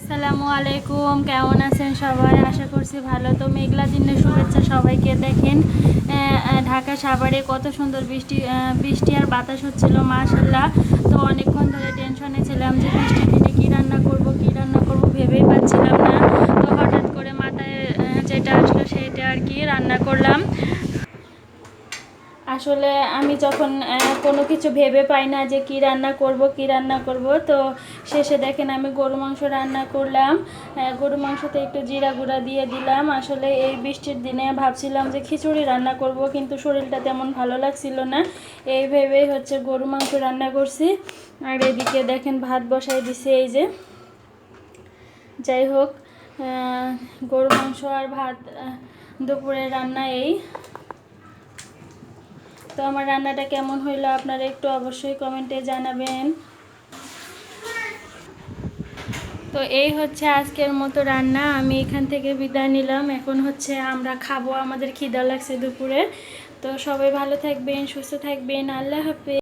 আসসালামু আলাইকুম, কেমন আছেন সবাই? আশা করছি ভালো। তো মেঘলা দিনের শুভেচ্ছা সবাইকে দেখেন। ঢাকা সাভারে কত সুন্দর বৃষ্টি বৃষ্টি আর বাতাস হচ্ছিল মাশাল্লাহ তো অনেকক্ষণ ধরে টেনশনে ছিলাম যে বৃষ্টি দিনে কী রান্না করব, কী রান্না করব ভেবেই পাচ্ছিলাম না। তো হঠাৎ করে মাথায় যেটা আসলো সেটা আর কি রান্না করলাম। আসলে আমি যখন কোনো কিছু ভেবে পাই না যে কি রান্না করব, কি রান্না করব, তো শেষে দেখেন আমি গরু মাংস রান্না করলাম। গরু মাংসতে একটু জিরা গুঁড়া দিয়ে দিলাম। আসলে এই বৃষ্টির দিনে ভাবছিলাম যে খিচুড়ি রান্না করব, কিন্তু শরীরটা তেমন ভালো লাগছিল না। এই ভেবেই হচ্ছে গরু মাংস রান্না করছি। আর এদিকে দেখেন ভাত বসাই দিছে এই যে। যাই হোক গরু মাংস আর ভাত দুপুরে রান্না এই। তো আমার রান্নাটা কেমন হইল আপনারা একটু অবশ্যই কমেন্টে জানাবেন। তো এই হচ্ছে আজকের মতো রান্না, আমি এখান থেকে বিদায় নিলাম। এখন হচ্ছে আমরা খাব, আমাদের খিদা লাগছে দুপুরে। তো সবাই ভালো থাকবেন, সুস্থ থাকবেন, আল্লাহ হাফেজ।